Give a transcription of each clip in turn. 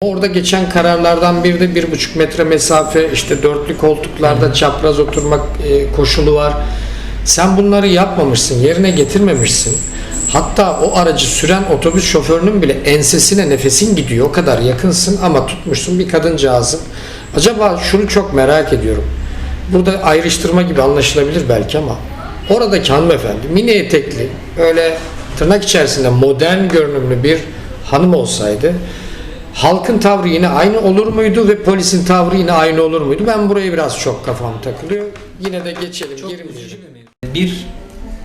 Orada geçen kararlardan biri de bir buçuk metre mesafe, işte dörtlü koltuklarda çapraz oturmak e, koşulu var. Sen bunları yapmamışsın, yerine getirmemişsin. Hatta o aracı süren otobüs şoförünün bile ensesine nefesin gidiyor. O kadar yakınsın ama tutmuşsun bir kadıncağızın. Acaba şunu çok merak ediyorum. Burada ayrıştırma gibi anlaşılabilir belki ama oradaki hanımefendi mini etekli, öyle tırnak içerisinde modern görünümlü bir hanım olsaydı halkın tavrı yine aynı olur muydu ve polisin tavrı yine aynı olur muydu? Ben buraya biraz çok kafam takılıyor. Yine de geçelim, Çok girmeyelim. Bir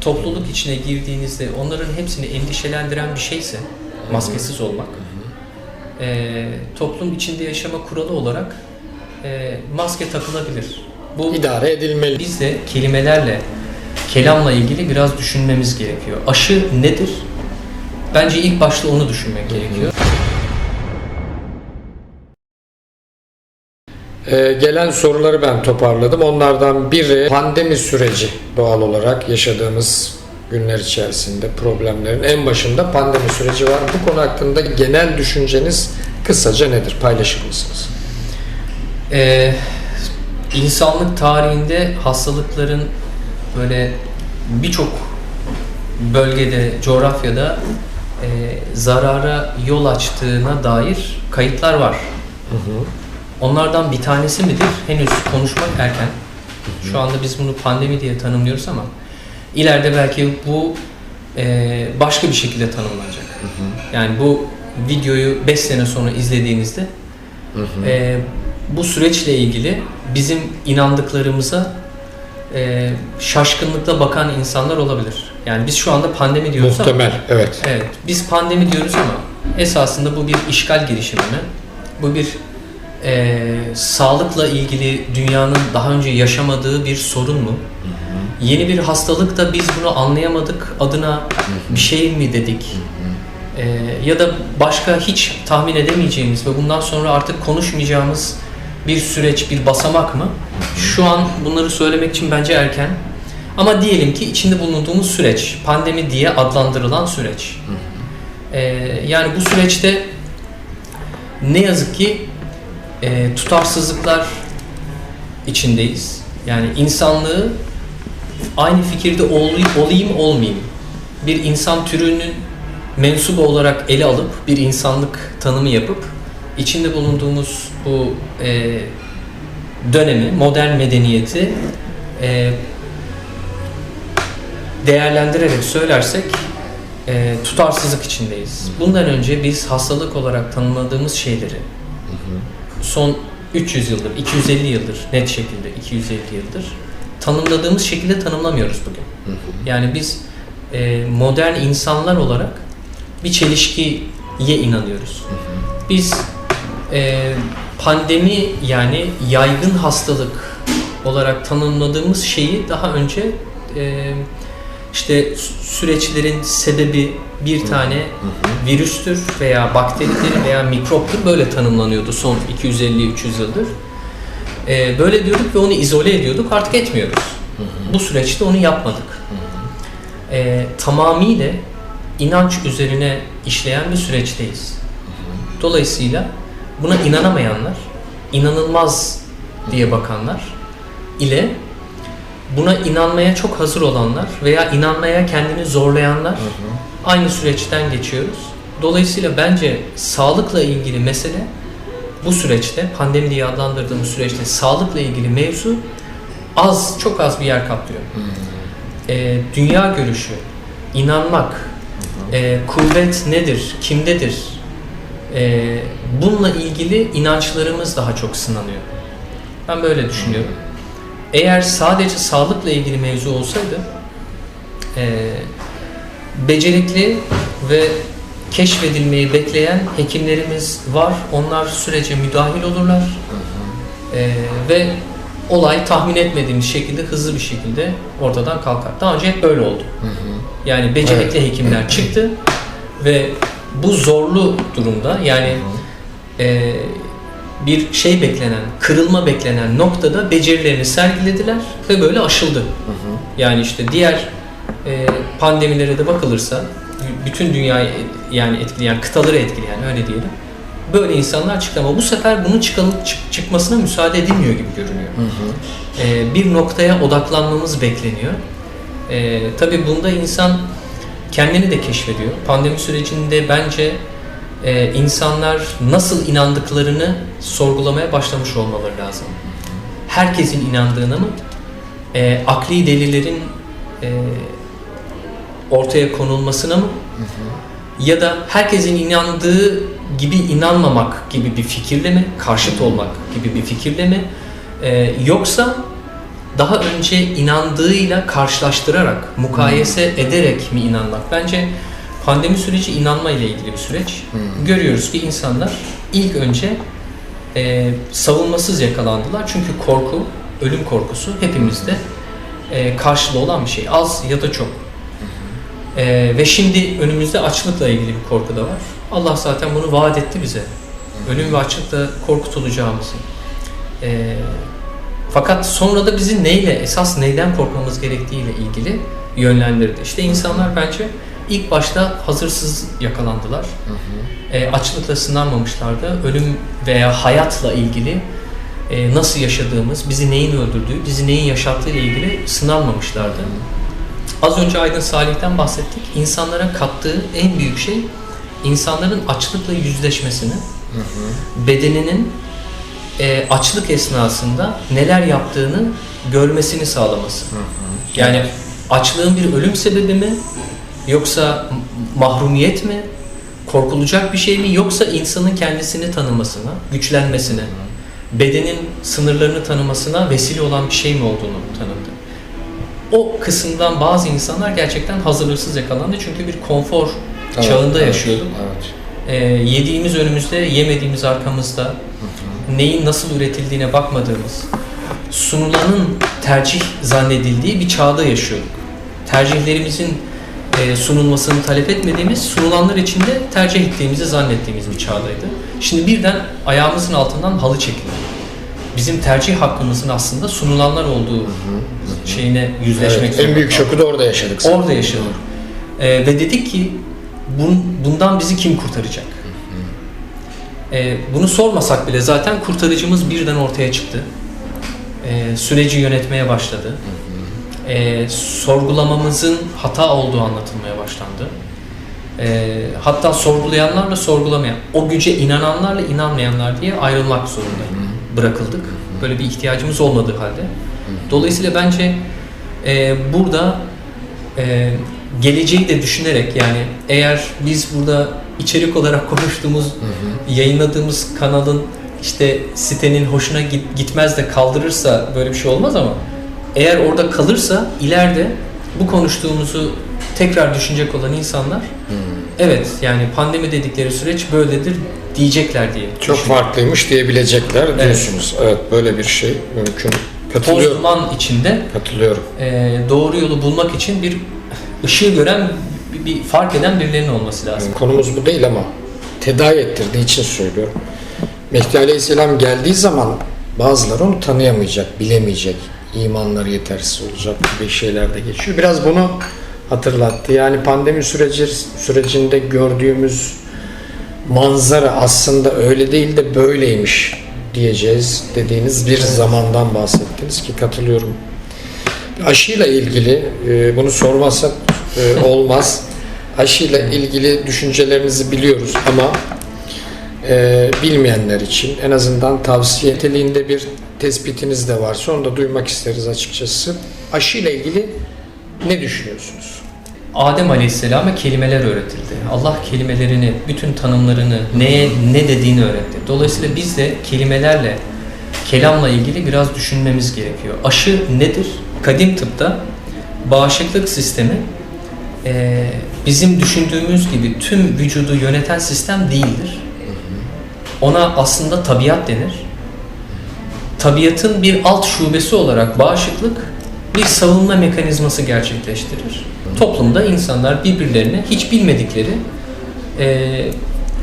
topluluk içine girdiğinizde onların hepsini endişelendiren bir şeyse maskesiz olmak e, toplum içinde yaşama kuralı olarak e, maske takılabilir. Bu İdare edilmeli. biz de kelimelerle kelamla ilgili biraz düşünmemiz gerekiyor. Aşı nedir? Bence ilk başta onu düşünmek gerekiyor. Ee, gelen soruları ben toparladım. Onlardan biri pandemi süreci doğal olarak yaşadığımız günler içerisinde problemlerin en başında pandemi süreci var. Bu konu hakkında genel düşünceniz kısaca nedir? Paylaşır mısınız? Ee, insanlık tarihinde hastalıkların böyle birçok bölgede, coğrafyada e, zarara yol açtığına dair kayıtlar var. Onlardan bir tanesi midir? Henüz konuşmak erken. Şu anda biz bunu pandemi diye tanımlıyoruz ama ileride belki bu e, başka bir şekilde tanımlanacak. Yani bu videoyu 5 sene sonra izlediğinizde e, bu süreçle ilgili bizim inandıklarımıza e, şaşkınlıkla bakan insanlar olabilir. Yani biz şu anda pandemi diyoruz ama Muhtemel, evet. Evet, biz pandemi diyoruz ama esasında bu bir işgal girişimi mi? Bu bir eee, sağlıkla ilgili dünyanın daha önce yaşamadığı bir sorun mu? Yeni bir hastalık da biz bunu anlayamadık adına bir şey mi dedik? Eee, ya da başka hiç tahmin edemeyeceğimiz ve bundan sonra artık konuşmayacağımız bir süreç, bir basamak mı? Şu an bunları söylemek için bence erken. Ama diyelim ki içinde bulunduğumuz süreç, pandemi diye adlandırılan süreç. Ee, yani bu süreçte ne yazık ki e, tutarsızlıklar içindeyiz. Yani insanlığı aynı fikirde olayım, olayım olmayayım. Bir insan türünün mensubu olarak ele alıp bir insanlık tanımı yapıp içinde bulunduğumuz bu e, dönemi, modern medeniyeti e, değerlendirerek söylersek e, tutarsızlık içindeyiz. Bundan önce biz hastalık olarak tanımladığımız şeyleri son 300 yıldır, 250 yıldır net şekilde 250 yıldır tanımladığımız şekilde tanımlamıyoruz bugün. Yani biz e, modern insanlar olarak bir çelişkiye inanıyoruz. Biz e, pandemi yani yaygın hastalık olarak tanımladığımız şeyi daha önce e, işte sü- süreçlerin sebebi bir tane virüstür veya bakteridir veya mikroptur böyle tanımlanıyordu son 250-300 yıldır. E, böyle diyorduk ve onu izole ediyorduk artık etmiyoruz. Bu süreçte onu yapmadık. E, tamamıyla inanç üzerine işleyen bir süreçteyiz. Dolayısıyla buna inanamayanlar, inanılmaz diye bakanlar ile buna inanmaya çok hazır olanlar veya inanmaya kendini zorlayanlar aynı süreçten geçiyoruz. Dolayısıyla bence sağlıkla ilgili mesele bu süreçte, pandemi diye adlandırdığımız süreçte sağlıkla ilgili mevzu az, çok az bir yer kaplıyor. Ee, dünya görüşü, inanmak, e, kuvvet nedir, kimdedir, e, bununla ilgili inançlarımız daha çok sınanıyor. Ben böyle düşünüyorum. Eğer sadece sağlıkla ilgili mevzu olsaydı e, becerikli ve keşfedilmeyi bekleyen hekimlerimiz var. Onlar sürece müdahil olurlar. E, ve olay tahmin etmediğimiz şekilde hızlı bir şekilde ortadan kalkar. Daha önce hep böyle oldu. Yani becerikli hekimler çıktı ve bu zorlu durumda yani e, bir şey beklenen, kırılma beklenen noktada becerilerini sergilediler ve böyle aşıldı. Yani işte diğer e, pandemilere de bakılırsa bütün dünyayı yani etkileyen, kıtaları etkileyen öyle diyelim. Böyle insanlar çıktı ama bu sefer bunun çıkalı- çık- çıkmasına müsaade edilmiyor gibi görünüyor. Ee, bir noktaya odaklanmamız bekleniyor. Ee, tabii bunda insan kendini de keşfediyor. Pandemi sürecinde bence e, insanlar nasıl inandıklarını sorgulamaya başlamış olmaları lazım. Herkesin inandığına mı? E, akli delillerin e, ortaya konulmasına mı? Ya da herkesin inandığı gibi inanmamak gibi bir fikirle mi? Karşıt olmak gibi bir fikirle mi? E, yoksa daha önce inandığıyla karşılaştırarak, mukayese ederek mi inanmak? Bence pandemi süreci inanma ile ilgili bir süreç. Görüyoruz ki insanlar ilk önce e, savunmasız yakalandılar. Çünkü korku, ölüm korkusu hepimizde e, karşılığı olan bir şey. Az ya da çok. E, ve şimdi önümüzde açlıkla ilgili bir korku da var. Allah zaten bunu vaat etti bize. Ölüm ve açlıkla korkutulacağımızı. E, fakat sonra da bizi neyle, esas neyden korkmamız gerektiğiyle ilgili yönlendirdi. İşte insanlar bence ilk başta hazırsız yakalandılar. E, açlıkla sınanmamışlardı. Ölüm veya hayatla ilgili e, nasıl yaşadığımız, bizi neyin öldürdüğü, bizi neyin yaşattığı ile ilgili sınanmamışlardı. Az önce Aydın Salih'ten bahsettik. İnsanlara kattığı en büyük şey insanların açlıkla yüzleşmesini, bedeninin e, açlık esnasında neler yaptığını görmesini sağlaması. Yani açlığın bir ölüm sebebi mi yoksa mahrumiyet mi? Korkulacak bir şey mi yoksa insanın kendisini tanımasına, güçlenmesine, bedenin sınırlarını tanımasına vesile olan bir şey mi olduğunu tanıdı. O kısımdan bazı insanlar gerçekten hazırlıksız yakalandı çünkü bir konfor Evet, çağında evet, yaşıyorduk. Evet. Ee, yediğimiz önümüzde, yemediğimiz arkamızda, neyin nasıl üretildiğine bakmadığımız, sunulanın tercih zannedildiği bir çağda yaşıyorduk. Tercihlerimizin e, sunulmasını talep etmediğimiz, sunulanlar için de tercih ettiğimizi zannettiğimiz bir çağdaydı. Şimdi birden ayağımızın altından halı çekildi. Bizim tercih hakkımızın aslında sunulanlar olduğu şeyine yüzleşmek Evet, en büyük şoku da orada yaşadık. zaten. Orada yaşadık. Ee, ve dedik ki bun, bundan bizi kim kurtaracak? Ee, bunu sormasak bile zaten kurtarıcımız birden ortaya çıktı. Ee, süreci yönetmeye başladı. Ee, sorgulamamızın hata olduğu anlatılmaya başlandı. Ee, hatta sorgulayanlarla sorgulamayan, o güce inananlarla inanmayanlar diye ayrılmak zorunda bırakıldık. Böyle bir ihtiyacımız olmadığı halde. Dolayısıyla bence e, burada e, geleceği de düşünerek yani eğer biz burada içerik olarak konuştuğumuz, yayınladığımız kanalın işte sitenin hoşuna git- gitmez de kaldırırsa böyle bir şey olmaz ama eğer orada kalırsa ileride bu konuştuğumuzu tekrar düşünecek olan insanlar evet yani pandemi dedikleri süreç böyledir diyecekler diye. Çok düşünüyorum. farklıymış diyebilecekler diyorsunuz. Evet. böyle bir şey mümkün. Katılıyorum. duman içinde Katılıyorum. e, doğru yolu bulmak için bir ışığı gören, bir, bir fark eden birilerinin olması lazım. Yani konumuz bu değil ama tedavi ettirdiği için söylüyorum. Mehdi Aleyhisselam geldiği zaman bazıları onu tanıyamayacak, bilemeyecek, imanları yetersiz olacak gibi şeyler de geçiyor. Biraz bunu hatırlattı. Yani pandemi süreci sürecinde gördüğümüz manzara aslında öyle değil de böyleymiş diyeceğiz dediğiniz bir zamandan bahsettiniz ki katılıyorum. Aşıyla ilgili e, bunu sormazsak e, olmaz. Aşıyla ilgili düşüncelerinizi biliyoruz ama e, bilmeyenler için en azından tavsiye niteliğinde bir tespitiniz de varsa onu da duymak isteriz açıkçası. Aşıyla ilgili ne düşünüyorsunuz? Adem Aleyhisselam'a kelimeler öğretildi. Allah kelimelerini, bütün tanımlarını, neye ne dediğini öğretti. Dolayısıyla biz de kelimelerle, kelamla ilgili biraz düşünmemiz gerekiyor. Aşı nedir? Kadim tıpta bağışıklık sistemi eee, bizim düşündüğümüz gibi tüm vücudu yöneten sistem değildir. Ona aslında tabiat denir. Tabiatın bir alt şubesi olarak bağışıklık bir savunma mekanizması gerçekleştirir. Toplumda insanlar birbirlerine hiç bilmedikleri eee,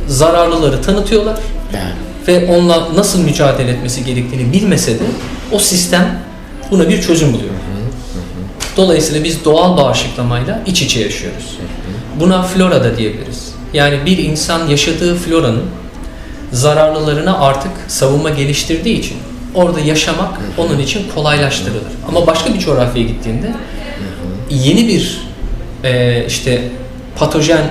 zararlıları tanıtıyorlar ve onunla nasıl mücadele etmesi gerektiğini bilmese de o sistem buna bir çözüm buluyor. Dolayısıyla biz doğal bağışıklamayla iç içe yaşıyoruz. Buna flora da diyebiliriz. Yani bir insan yaşadığı floranın zararlılarına artık savunma geliştirdiği için orada yaşamak onun için kolaylaştırılır. Ama başka bir coğrafyaya gittiğinde yeni bir e, işte patojen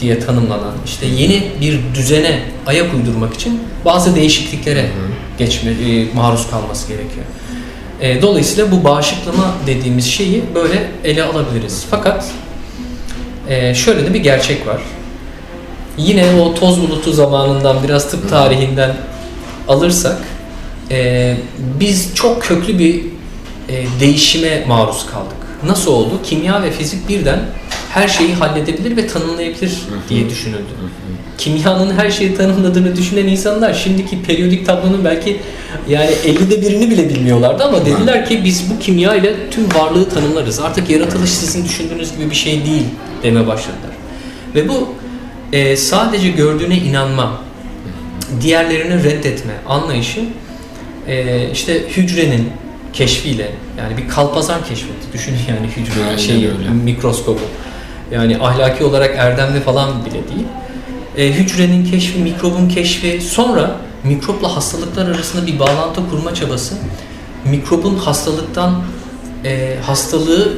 diye tanımlanan işte yeni bir düzene ayak uydurmak için bazı değişikliklere geçme e, maruz kalması gerekiyor. E, dolayısıyla bu bağışıklama dediğimiz şeyi böyle ele alabiliriz. Fakat e, şöyle de bir gerçek var. Yine o toz bulutu zamanından biraz tıp tarihinden alırsak e, biz çok köklü bir e, değişime maruz kaldık. Nasıl oldu? Kimya ve fizik birden her şeyi halledebilir ve tanımlayabilir diye düşünüldü. Kimyanın her şeyi tanımladığını düşünen insanlar şimdiki periyodik tablonun belki yani 50'de birini bile bilmiyorlardı ama dediler ki biz bu kimya ile tüm varlığı tanımlarız. Artık yaratılış sizin düşündüğünüz gibi bir şey değil deme başladılar. Ve bu e, sadece gördüğüne inanma, diğerlerini reddetme anlayışı e, işte hücrenin keşfiyle yani bir kalpazan keşfetti. Düşünün yani Aynen şeyi, öyle. mikroskobu. Yani ahlaki olarak erdemli falan bile değil. E, hücrenin keşfi, mikrobun keşfi, sonra mikropla hastalıklar arasında bir bağlantı kurma çabası, mikrobun hastalıktan e, hastalığı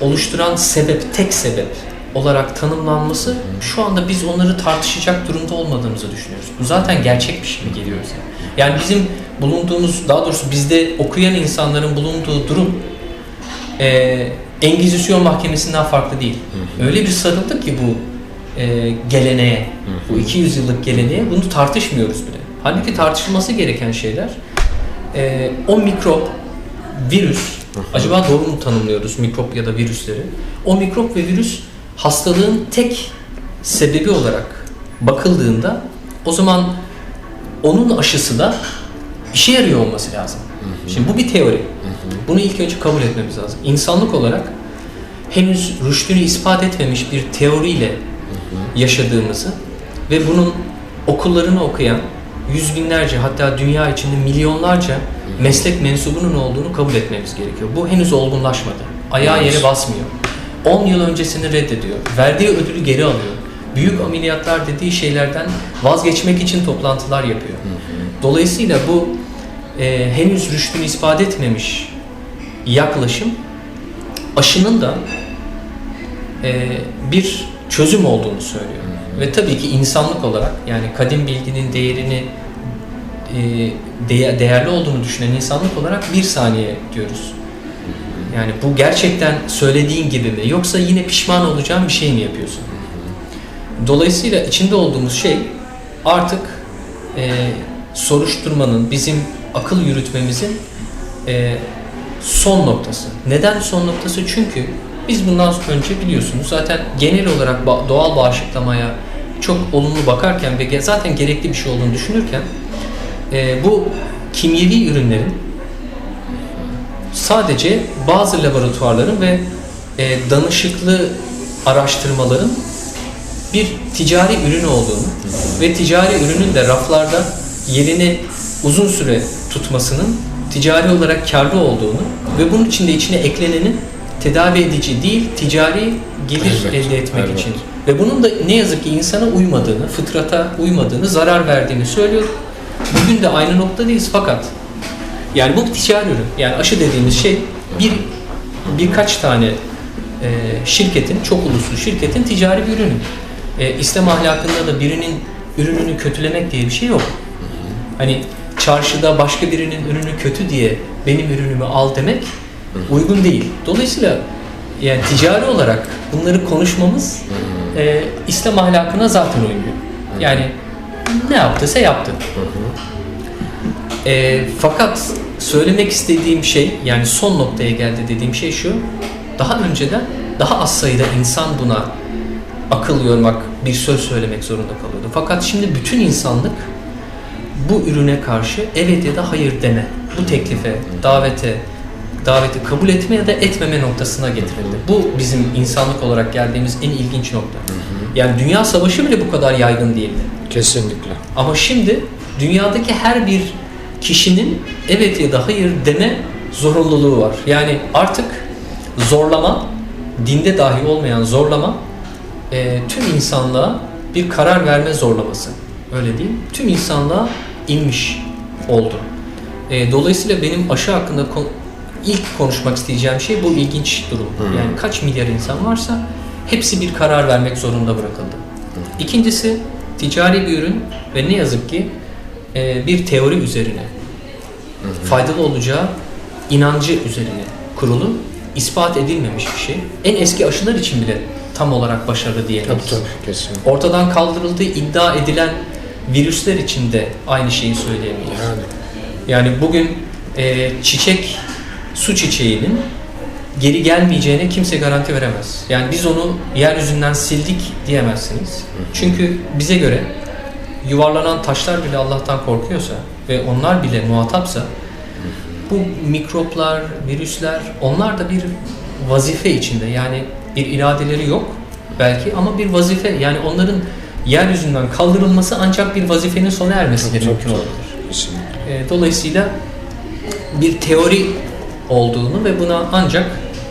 oluşturan sebep, tek sebep olarak tanımlanması şu anda biz onları tartışacak durumda olmadığımızı düşünüyoruz. Bu zaten gerçek bir şey mi geliyor bize? Yani bizim bulunduğumuz, daha doğrusu bizde okuyan insanların bulunduğu durum e, Engizisyon mahkemesinden farklı değil. Öyle bir sarıldık ki bu e, geleneğe, bu 200 yıllık geleneğe bunu tartışmıyoruz bile. Halbuki tartışılması gereken şeyler e, o mikrop, virüs, acaba doğru mu tanımlıyoruz mikrop ya da virüsleri? O mikrop ve virüs hastalığın tek sebebi olarak bakıldığında o zaman onun aşısı da işe yarıyor olması lazım. Şimdi bu bir teori. Bunu ilk önce kabul etmemiz lazım. İnsanlık olarak henüz rüştünü ispat etmemiş bir teoriyle yaşadığımızı ve bunun okullarını okuyan yüz binlerce hatta dünya içinde milyonlarca meslek mensubunun olduğunu kabul etmemiz gerekiyor. Bu henüz olgunlaşmadı. Ayağı yere basmıyor. 10 yıl öncesini reddediyor. Verdiği ödülü geri alıyor. Büyük ameliyatlar dediği şeylerden vazgeçmek için toplantılar yapıyor. Dolayısıyla bu e, henüz rüştünü ispat etmemiş yaklaşım aşının da e, bir çözüm olduğunu söylüyor. Ve tabii ki insanlık olarak yani kadim bilginin değerini e, değe- değerli olduğunu düşünen insanlık olarak bir saniye diyoruz. Yani bu gerçekten söylediğin gibi mi yoksa yine pişman olacağın bir şey mi yapıyorsun? Dolayısıyla içinde olduğumuz şey artık e, soruşturmanın, bizim akıl yürütmemizin e, son noktası. Neden son noktası? Çünkü biz bundan önce biliyorsunuz zaten genel olarak doğal bağışıklamaya çok olumlu bakarken ve zaten gerekli bir şey olduğunu düşünürken e, bu kimyevi ürünlerin sadece bazı laboratuvarların ve e, danışıklı araştırmaların bir ticari ürün olduğunu ve ticari ürünün de raflarda yerini uzun süre tutmasının ticari olarak karlı olduğunu ve bunun içinde içine eklenenin tedavi edici değil ticari gelir Evet, elde etmek evet. için ve bunun da ne yazık ki insana uymadığını, fıtrata uymadığını, zarar verdiğini söylüyor. Bugün de aynı noktadayız fakat yani bu bir ticari ürün. Yani aşı dediğimiz şey bir birkaç tane e, şirketin, çok uluslu şirketin ticari bir ürünü. E, İslam ahlakında da birinin ürününü kötülemek diye bir şey yok. Hani çarşıda başka birinin ürünü kötü diye benim ürünümü al demek uygun değil. Dolayısıyla yani ticari olarak bunları konuşmamız e, İslam ahlakına zaten uymuyor. Yani ne yaptıysa yaptı. E, fakat söylemek istediğim şey yani son noktaya geldi dediğim şey şu. Daha önceden daha az sayıda insan buna akıl yormak, bir söz söylemek zorunda kalıyordu. Fakat şimdi bütün insanlık bu ürüne karşı evet ya da hayır deme, bu teklife, davete, daveti kabul etme ya da etmeme noktasına getirildi. Bu bizim insanlık olarak geldiğimiz en ilginç nokta. Yani dünya savaşı bile bu kadar yaygın değildi. Kesinlikle. Ama şimdi dünyadaki her bir kişinin evet ya da hayır deme zorunluluğu var. Yani artık zorlama, dinde dahi olmayan zorlama e, tüm insanlığa bir karar verme zorlaması. öyle diyeyim. Tüm insanlığa inmiş oldu. E, dolayısıyla benim aşı hakkında ilk konuşmak isteyeceğim şey bu ilginç durum. Yani kaç milyar insan varsa hepsi bir karar vermek zorunda bırakıldı. İkincisi ticari bir ürün ve ne yazık ki e, bir teori üzerine faydalı olacağı inancı üzerine kurulu ispat edilmemiş bir şey. En eski aşılar için bile tam olarak başarılı Tabii diyemeyiz. tabii kesin. Ortadan kaldırıldığı iddia edilen virüsler için de aynı şeyi söyleyemeyiz. Yani Yani bugün e, çiçek, su çiçeğinin geri gelmeyeceğine kimse garanti veremez. Yani biz onu yeryüzünden sildik diyemezsiniz. Çünkü bize göre yuvarlanan taşlar bile Allah'tan korkuyorsa ve onlar bile muhatapsa bu mikroplar, virüsler onlar da bir vazife içinde. Yani bir iradeleri yok belki ama bir vazife. Yani onların yeryüzünden kaldırılması ancak bir vazifenin sona ermesiyle mümkün olabilir. E, Dolayısıyla bir teori olduğunu ve buna ancak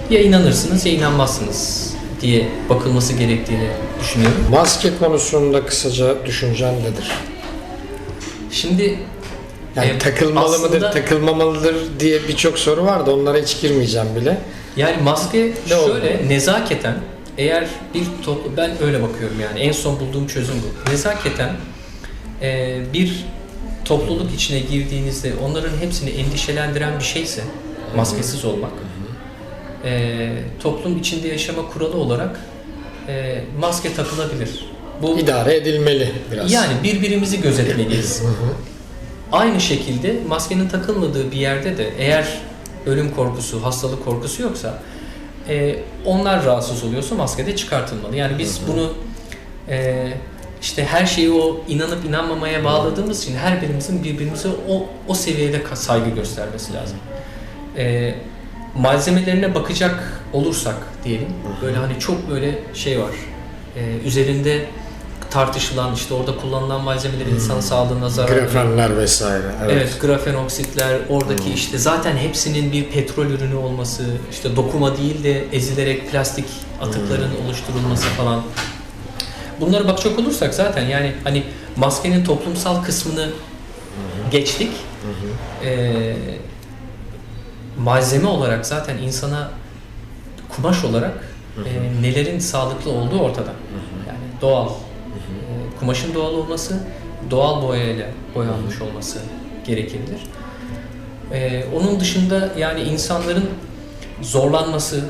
ya inanırsınız ya inanmazsınız diye bakılması gerektiğini düşünüyorum. Maske konusunda kısaca düşüncen nedir? Şimdi Yani e, takılmalı mıdır, aslında- takılmamalıdır diye birçok soru var da onlara hiç girmeyeceğim bile. Yani maske Ne oldu? şöyle nezaketen eğer bir toplu ben öyle bakıyorum yani en son bulduğum çözüm bu. Nezaketen e, bir topluluk içine girdiğinizde onların hepsini endişelendiren bir şeyse maskesiz olmak e, toplum içinde yaşama kuralı olarak e, maske takılabilir. Bu İdare edilmeli biraz. yani birbirimizi gözetmeliyiz. Aynı şekilde maskenin takılmadığı bir yerde de eğer ölüm korkusu, hastalık korkusu yoksa e, onlar rahatsız oluyorsa maske de çıkartılmalı. Yani biz bunu e, işte her şeyi o inanıp inanmamaya bağladığımız için her birimizin birbirimize o, o seviyede saygı göstermesi lazım. E, malzemelerine bakacak olursak diyelim böyle hani çok böyle şey var e, üzerinde tartışılan işte orada kullanılan malzemeler insan sağlığına zarar Grafenler vesaire. Evet. Evet, grafen oksitler, oradaki işte zaten hepsinin bir petrol ürünü olması, işte dokuma değil de ezilerek plastik atıkların oluşturulması falan. Bunlara bakacak olursak zaten yani hani maskenin toplumsal kısmını geçtik. Ee, malzeme olarak zaten insana kumaş olarak e, nelerin sağlıklı olduğu ortada. Yani doğal. E, kumaşın doğal olması, doğal boyayla boyanmış olması gerekebilir. E, onun dışında yani insanların zorlanması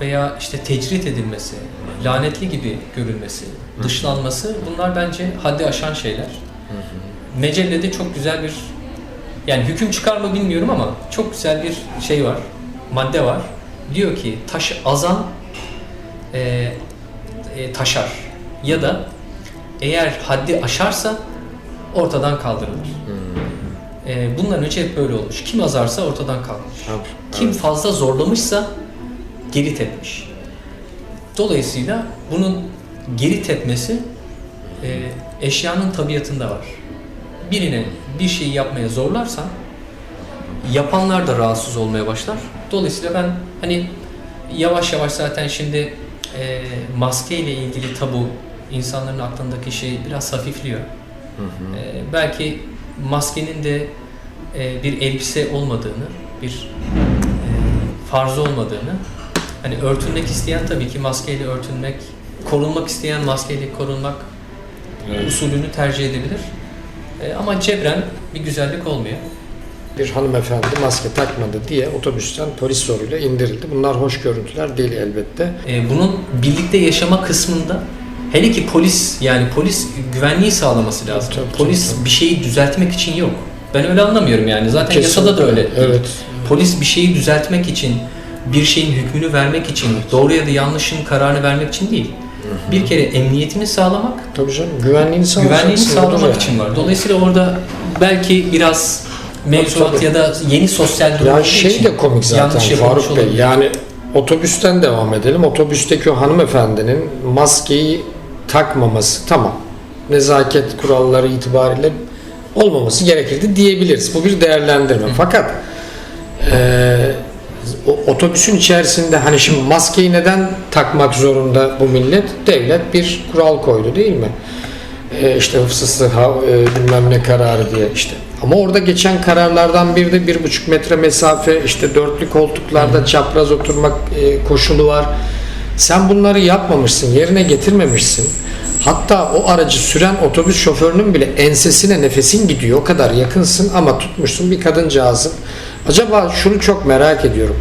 veya işte tecrit edilmesi, lanetli gibi görülmesi, dışlanması bunlar bence haddi aşan şeyler. Mecellede çok güzel bir yani hüküm çıkar mı bilmiyorum ama çok güzel bir şey var, madde var. Diyor ki taş azan e, e, taşar ya da eğer haddi aşarsa ortadan kaldırılır. E, bundan önce hep böyle olmuş. Kim azarsa ortadan kalkmış. Kim fazla zorlamışsa geri tepmiş. Dolayısıyla bunun geri tepmesi e, eşyanın tabiatında var. Birine bir şeyi yapmaya zorlarsan yapanlar da rahatsız olmaya başlar. Dolayısıyla ben hani yavaş yavaş zaten şimdi e, maske ile ilgili tabu insanların aklındaki şey biraz hafifliyor. E, belki maskenin de e, bir elbise olmadığını, bir e, farz olmadığını, hani örtünmek isteyen tabii ki maskeyle örtünmek, korunmak isteyen maskeyle korunmak usulünü tercih edebilir. E, ama cebren bir güzellik olmuyor. Bir hanımefendi maske takmadı diye otobüsten polis zoruyla indirildi. Bunlar hoş görüntüler değil elbette. E, bunun birlikte yaşama kısmında hele ki polis yani polis güvenliği sağlaması lazım. Tabii, tabii, polis tabii. bir şeyi düzeltmek için yok. Ben öyle anlamıyorum yani. Zaten yasada da öyle. Evet. Polis bir şeyi düzeltmek için, bir şeyin hükmünü vermek için, doğru ya da yanlışın kararını vermek için değil. Bir kere emniyetini sağlamak, Tabii canım. Güvenliğini sağlamak. güvenliğini sağlamak yani. için var. Dolayısıyla orada belki biraz mevzuat ya da yeni sosyal durum Ya olduğu şey de komik zaten Faruk Bey. Yani otobüsten devam edelim. Otobüsteki o hanımefendinin maskeyi takmaması tamam. Nezaket kuralları itibariyle olmaması gerekirdi diyebiliriz. Bu bir değerlendirme. Fakat eee, o- otobüsün içerisinde hani şimdi maskeyi neden takmak zorunda bu millet? Devlet bir kural koydu değil mi? e, işte hıfzısı ha, e, bilmem ne kararı diye işte. Ama orada geçen kararlardan biri de bir buçuk metre mesafe işte dörtlü koltuklarda çapraz oturmak e, koşulu var. Sen bunları yapmamışsın, yerine getirmemişsin. Hatta o aracı süren otobüs şoförünün bile ensesine nefesin gidiyor. O kadar yakınsın ama tutmuşsun bir kadıncağızın. Acaba şunu çok merak ediyorum.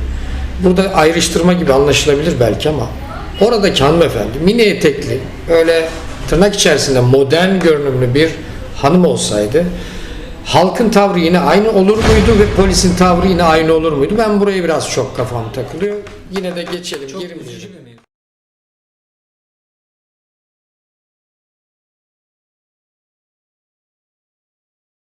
Burada ayrıştırma gibi anlaşılabilir belki ama oradaki hanımefendi mini etekli öyle tırnak içerisinde modern görünümlü bir hanım olsaydı halkın tavrı yine aynı olur muydu ve polisin tavrı yine aynı olur muydu? Ben buraya biraz çok kafam takılıyor. Yine de geçelim. Çok bir